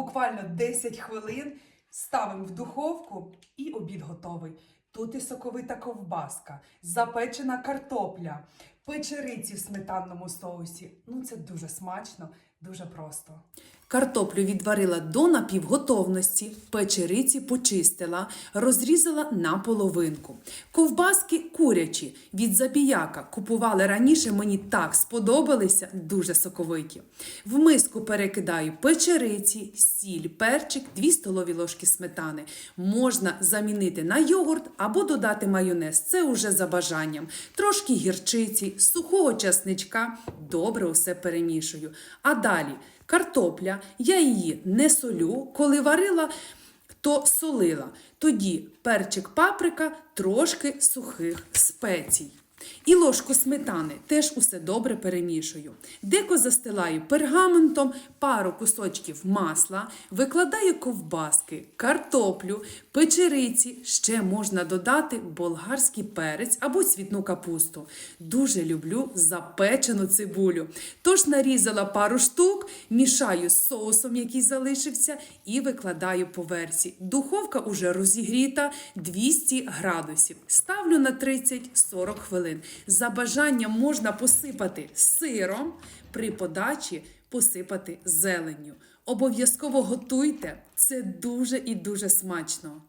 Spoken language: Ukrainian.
буквально 10 хвилин, ставимо в духовку і обід готовий. Тут і соковита ковбаска, запечена картопля, печериці в сметанному соусі. Ну, це дуже смачно, дуже просто. Картоплю відварила до напівготовності, печериці почистила, розрізала на половинку. Ковбаски курячі від забіяка купували раніше, мені так сподобалися, дуже соковиті. В миску перекидаю печериці, сіль, перчик, 2 столові ложки сметани. Можна замінити на йогурт або додати майонез. Це уже за бажанням. Трошки гірчиці, сухого часничка. Добре усе перемішую. А далі картопля. Я її не солю, коли варила. То солила. Тоді перчик паприка, трошки сухих спецій. І ложку сметани теж усе добре перемішую. Деко застилаю пергаментом, пару кусочків масла, викладаю ковбаски, картоплю, печериці. Ще можна додати болгарський перець або цвітну капусту. Дуже люблю запечену цибулю. Тож нарізала пару штук, мішаю з соусом, який залишився, і викладаю по версі. Духовка уже розігріта 200 градусів. Ставлю на 30-40 хвилин. За бажанням можна посипати сиром, при подачі посипати зеленню. Обов'язково готуйте, це дуже і дуже смачно.